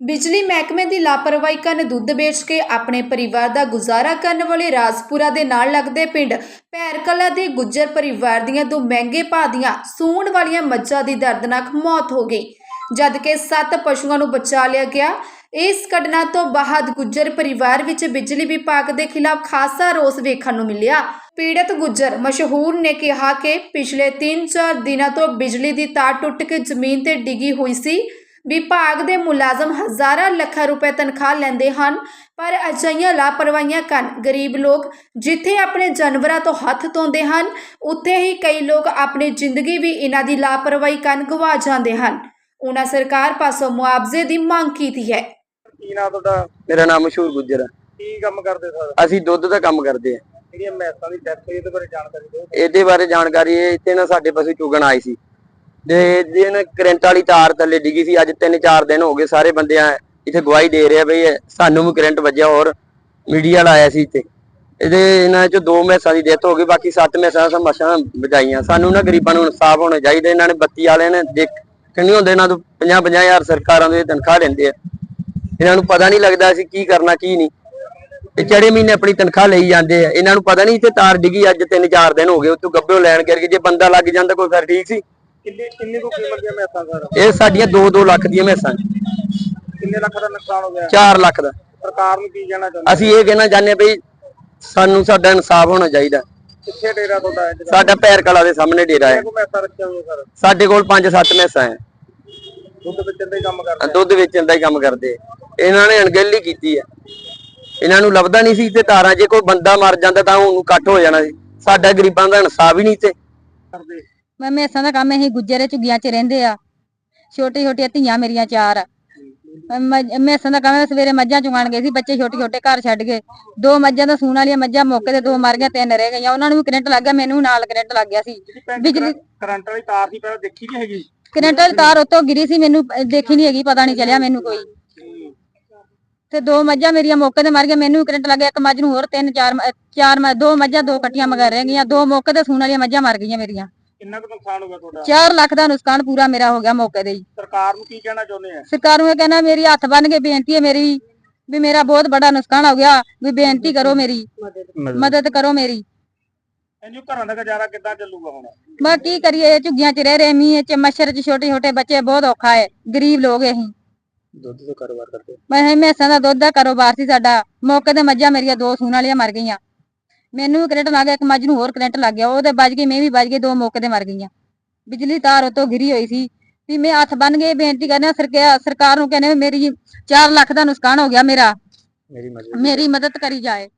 ਬਿਜਲੀ ਮਹਿਕਮੇ ਦੀ ਲਾਪਰਵਾਹੀ ਕਾਰਨ ਦੁੱਧ ਵੇਚ ਕੇ ਆਪਣੇ ਪਰਿਵਾਰ ਦਾ ਗੁਜ਼ਾਰਾ ਕਰਨ ਵਾਲੇ ਰਾਜਪੁਰਾ ਦੇ ਨਾਲ ਲੱਗਦੇ ਪਿੰਡ ਭੈਰਕਲਾ ਦੇ ਗੁੱਜਰ ਪਰਿਵਾਰ ਦੀਆਂ ਦੋ ਮਹਿੰਗੇ ਭਾਅ ਦੀਆਂ ਸੂਣ ਵਾਲੀਆਂ ਮੱਝਾਂ ਦੀ ਦਰਦਨਾਕ ਮੌਤ ਹੋ ਗਈ। ਜਦ ਕਿ ਪਸ਼ੂਆਂ ਨੂੰ ਬਚਾ ਲਿਆ ਗਿਆ। ਇਸ ਘਟਨਾ ਤੋਂ ਬਾਅਦ ਗੁੱਜਰ ਪਰਿਵਾਰ ਵਿੱਚ ਬਿਜਲੀ ਵਿਭਾਗ ਦੇ ਖਿਲਾਫ ਖਾਸਾ ਰੋਸ ਵੇਖਣ ਨੂੰ ਮਿਲਿਆ। ਪੀੜਤ ਗੁੱਜਰ ਮਸ਼ਹੂਰ ਨੇ ਕਿਹਾ ਕਿ ਪਿਛਲੇ 3-4 ਦਿਨਾਂ ਤੋਂ ਬਿਜਲੀ ਦੀ ਤਾਰ ਟੁੱਟ ਕੇ ਜ਼ਮੀਨ ਤੇ ਡਿੱਗੀ ਹੋਈ ਸੀ। ਵਿਭਾਗ ਦੇ ਮੁਲਾਜ਼ਮ ਹਜ਼ਾਰਾਂ ਲੱਖਾਂ ਰੁਪਏ ਤਨਖਾਹ ਲੈਂਦੇ ਹਨ ਪਰ ਅਜਿਹੀਆਂ ਲਾਪਰਵਾਹੀਆਂ ਕਾਰਨ ਗਰੀਬ ਲੋਕ ਜਿੱਥੇ ਆਪਣੇ ਜਾਨਵਰਾਂ ਤੋਂ ਹੱਥ ਧੋਂਦੇ ਹਨ ਉੱਥੇ ਹੀ ਕਈ ਲੋਕ ਆਪਣੀ ਜ਼ਿੰਦਗੀ ਵੀ ਇਹਨਾਂ ਦੀ ਲਾਪਰਵਾਹੀ ਕਾਰਨ ਗਵਾ ਜਾਂਦੇ ਹਨ। ਉਹਨਾਂ ਸਰਕਾਰ ਪਾਸੋਂ ਮੁਆਵਜ਼ੇ ਦੀ ਮੰਗ ਕੀਤੀ ਹੈ। ਕੀ ਨਾਂ ਤੁਹਾਡਾ? ਮੇਰਾ ਨਾਮ ਮਸ਼ਹੂਰ ਗੁੱਜਰ ਹੈ। ਕੀ ਕੰਮ ਕਰਦੇ ਸਰ? ਅਸੀਂ ਦੁੱਧ ਦਾ ਕੰਮ ਕਰਦੇ ਆ ਜਿਹੜੀਆਂ ਮੈਸਾਂ ਦੀ ਡੈਥ ਹੋਈ ਇਹਦੇ ਬਾਰੇ ਜਾਣਕਾਰੀ ਦਿਓ। ਇਹਦੇ ਬਾਰੇ ਜਾਣਕਾਰੀ ਇਹ ਇੱਥੇ ਨਾ ਸਾਡੇ ਪਸ਼ੂ ਚੁਗਣ ਆਏ ਸੀ। ਤੇ ਜਿਹਨ ਕਰੰਟ ਵਾਲੀ ਤਾਰ ਥੱਲੇ ਡਿੱਗੀ ਸੀ, ਅੱਜ 3-4 ਦਿਨ ਹੋ ਗਏ ਸਾਰੇ ਬੰਦਿਆਂ ਇੱਥੇ ਗਵਾਹੀ ਦੇ ਰਿਹਾ ਬਈ ਸਾਨੂੰ ਵੀ ਕਰੰਟ ਵੱਜਿਆ ਹੋਰ ਮੀਡੀਆ ਲਾਇਆ ਸੀ ਇੱਥੇ। ਇਹਦੇ ਇਹਨਾਂ ਚ ਦੋ ਮੈਸਾਂ ਦੀ ਡੈਥ ਹੋ ਗਈ, ਬਾਕੀ ਸੱਤ ਮੈਸਾਂ ਸਭ ਬਚਾਈਆਂ ਸਾਨੂੰ ਨਾ ਗਰੀਬਾਂ ਨੂੰ ਇਨਸਾਫ ਹੋਣਾ ਚਾਹੀਦਾ, ਇਹਨਾਂ ਨੇ ਬੱਤੀ ਵਾਲਿਆਂ ਨੇ ਦੇਖ ਕਿੰਨੀ ਹੁੰਦੇ ਇਹਨਾਂ ਤੋਂ 50-50 ਹਜ਼ਾਰ ਸਰਕਾਰਾਂ ਦੇ ਤਨਖਾਹ ਲੈਂਦੇ ਆ। ਇਹਨਾਂ ਨੂੰ ਪਤਾ ਨਹੀਂ ਲੱਗਦਾ ਸੀ ਕੀ ਕਰਨਾ, ਕੀ ਨਹੀਂ। ਇਹ ਚੜੇ ਮਹੀਨੇ ਆਪਣੀ ਤਨਖਾਹ ਲਈ ਜਾਂਦੇ ਆ। ਇਹਨਾਂ ਨੂੰ ਪਤਾ ਨਹੀਂ ਇੱਥੇ ਤਾਰ ਡਿੱਗੀ, ਅੱਜ 3-4 ਦਿਨ ਹੋ ਗਏ, ਉੱਥੋਂ ਗੱਭਿਓ ਲੈਣ ਕਰਕੇ ਜੇ ਬੰਦਾ ਲੱਗ ਜਾਂਦਾ, ਕੋਈ ਫਿਰ ਠੀਕ ਸੀ। ਕਿੰਨੇ ਕਿੰਨੇ ਕੋ ਕੀਮਤ ਦੀਆਂ ਮੈਸਾਂ ਸਰ? ਇਹ ਸਾਡੀਆਂ 2-2 ਲੱਖ ਦੀਆਂ ਮੈਸਾਂ ਕਿੰਨੇ ਲੱਖ ਦਾ ਨੁਕਸਾਨ ਹੋ ਗਿਆ? 4 ਲੱਖ ਦਾ। ਸਰਕਾਰ ਨੂੰ ਕੀ ਕਹਿਣਾ ਚਾਹੁੰਦੇ? ਅਸੀਂ ਇਹ ਕਹਿਣਾ ਚਾਹੁੰਦੇ ਬਈ ਸਾਨੂੰ ਸਾਡਾ ਇਨਸਾਫ ਹੋਣਾ ਚਾਹੀਦਾ। ਕਿੱਥੇ ਡੇਰਾ ਤੁਹਾਡਾ ਹੈ? ਸਾਡਾ ਪੈਰ ਕਲਾ ਦੇ ਸਾਹਮਣੇ ਡੇਰਾ ਹੈ। ਕੋ ਮੈਸਾਂ ਰੱਖਿਆ ਹੋਇਆ ਸਰ? ਸਾਡੇ ਕੋਲ 5-7 ਮੈਸਾਂ ਹੈ। ਦੁੱਧ ਵੇਚਣ ਦਾ ਹੀ ਕੰਮ ਕਰਦੇ ਦੁੱਧ ਵੇਚਣ ਦਾ ਹੀ ਕੰਮ ਕਰਦੇ ਇਹਨਾਂ ਨੇ ਅਣਗਹਿਲੀ ਕੀਤੀ ਹੈ। ਇਹਨਾਂ ਨੂੰ ਲੱਭਦਾ ਨਹੀਂ ਸੀ ਤੇ ਤਾਰਾਂ ਜੇ ਕੋਈ ਬੰਦਾ ਮਰ ਜਾਂਦਾ ਤਾਂ ਉਹਨੂੰ ਕੱਟ ਹੋ ਜਾਣਾ ਸੀ। ਸਾਡਾ ਗਰੀਬਾਂ ਦਾ ਇਨਸਾਫ ਹੀ ਨਹੀਂ ਤੇ ਕਰਦੇ। ਮੈਂ ਮੈਸਾਂ ਦਾ ਕੰਮ ਅਸੀਂ ਗੁੱਜਰੇ ਝੁੱਗੀਆਂ 'ਚ ਰਹਿੰਦੇ ਆ। ਛੋਟੀ ਛੋਟੀਆਂ ਧੀਆਂ ਮੇਰੀਆਂ ਚਾਰ। ਮੈਂ ਮੈਸਾਂ ਦਾ ਕੰਮ ਸਵੇਰੇ ਮੱਝਾਂ ਚੁਗਾਣ ਗਏ ਸੀ ਬੱਚੇ ਛੋਟੇ ਛੋਟੇ ਘਰ ਛੱਡ ਗਏ। ਦੋ ਮੱਝਾਂ ਦਾ ਸੂਣ ਵਾਲੀਆਂ ਮੱਝਾਂ ਮੌਕੇ ਤੇ ਦੋ ਮਰ ਗਈਆਂ ਤਿੰਨ ਰਹਿ ਗਈਆਂ। ਉਹਨਾਂ ਨੂੰ ਵੀ ਕਰੰਟ ਲੱਗ ਗਿਆ ਮੈਨੂੰ ਨਾਲ ਕਰੰਟ ਲੱਗ ਗਿਆ ਸੀ। ਬਿਜਲੀ ਕਰੰਟ ਵਾਲੀ ਤਾਰ ਸੀ ਪਹਿਲਾਂ ਦੇਖੀ ਨਹੀਂ ਹੈਗੀ? ਕਰੰਟ ਵਾਲੀ ਤਾਰ ਉੱਤੋਂ ਗਿਰੀ ਸੀ ਮੈਨੂੰ ਦੇਖੀ ਨਹੀਂ ਹੈਗੀ ਪਤਾ ਨਹੀਂ ਚੱਲਿਆ ਮੈਨੂੰ ਕੋਈ। ਤੇ ਦੋ ਮੱਝਾਂ ਮੇਰੀਆਂ ਮੌਕੇ ਤੇ ਮਰ ਗਈਆਂ ਮੈਨੂੰ ਵੀ ਕਰੰਟ ਲੱਗ ਗਿਆ। ਇੱਕ ਮੱਝ ਨੂੰ ਹੋਰ ਤਿੰਨ ਚਾਰ ਚਾਰ ਦੋ ਮੱਝਾਂ ਦੋ ਕੱਟੀਆਂ ਮਗਰ ਰਹਿ ਗਈਆਂ। ਦੋ ਮੌਕੇ ਤੇ ਸੂਣ ਵਾਲੀਆਂ ਮੱਝਾਂ ਮਰ ਗਈਆਂ ਮੇਰੀਆਂ। ਕਿੰਨਾ ਕੁ ਨੁਕਸਾਨ ਹੋ ਗਿਆ ਤੁਹਾਡਾ? 4 ਲੱਖ ਦਾ ਨੁਕਸਾਨ ਪੂਰਾ ਮੇਰਾ ਹੋ ਗਿਆ ਮੌਕੇ ਤੇ ਹੀ। ਸਰਕਾਰ ਨੂੰ ਕੀ ਕਹਿਣਾ ਚਾਹੁੰਦੇ ਆ? ਸਰਕਾਰ ਨੂੰ ਇਹ ਕਹਿਣਾ ਮੇਰੀ ਹੱਥ ਬੰਨ ਕੇ ਬੇਨਤੀ ਹੈ ਮੇਰੀ ਵੀ ਮੇਰਾ ਬਹੁਤ ਬੜਾ ਨੁਕਸਾਨ ਹੋ ਗਿਆ ਵੀ ਬੇਨਤੀ ਕਰੋ ਮੇਰੀ ਮਦਦ ਕਰੋ ਮੇਰੀ। ਇਹਨੂੰ ਘਰਾਂ ਦਾ ਗੁਜ਼ਾਰਾ ਕਿੱਦਾਂ ਚੱਲੂਗਾ ਹੁਣ? ਮੈਂ ਕੀ ਕਰੀਏ ਝੁੱਗੀਆਂ 'ਚ ਰਹਿ ਰਹੇ ਮੀਂਹ 'ਚ ਮੱਛਰ 'ਚ ਛੋਟੇ ਛੋਟੇ ਬੱਚੇ ਬਹੁਤ ਔਖਾ ਹੈ ਗਰੀਬ ਲੋਕ ਅਸੀਂ ਦੁੱਧ ਦਾ ਕਾਰੋਬਾਰ ਕਰਦੇ। ਮੈਂ ਮੈਸਾਂ ਦਾ ਦੁੱਧ ਦਾ ਕਾਰੋਬਾਰ ਸੀ ਸਾਡਾ ਮੌਕੇ ਤੇ ਮੱਝਾਂ ਮੇਰੀਆਂ ਦੋ ਸੂਣ ਵਾਲੀਆਂ ਮਰ ਗਈਆਂ। ਮੈਨੂੰ ਵੀ ਕਰੰਟ ਲੱਗ ਗਿਆ ਇੱਕ ਮੱਝ ਨੂੰ ਹੋਰ ਕਰੰਟ ਲੱਗ ਗਿਆ ਉਹਦੇ ਵੱਜ ਗਈ ਮੈਂ ਵੀ ਵੱਜ ਗਈ ਦੋ ਮੌਕੇ ਤੇ ਮਰ ਗਈਆਂ। ਬਿਜਲੀ ਤਾਰ ਉਤੋਂ ਗਿਰੀ ਹੋਈ ਸੀ ਵੀ ਮੈਂ ਹੱਥ ਬੰਨ ਕੇ ਬੇਨਤੀ ਕਰਨਾ ਸਰਕਾਰ ਸਰਕਾਰ ਨੂੰ ਕਹਿੰਦੇ ਮੇਰੀ 4 ਲੱਖ ਦਾ ਨੁਕਸਾਨ ਹੋ ਗਿਆ ਮੇਰਾ। ਮੇਰੀ ਮਦਦ ਕਰੀ ਜਾਏ।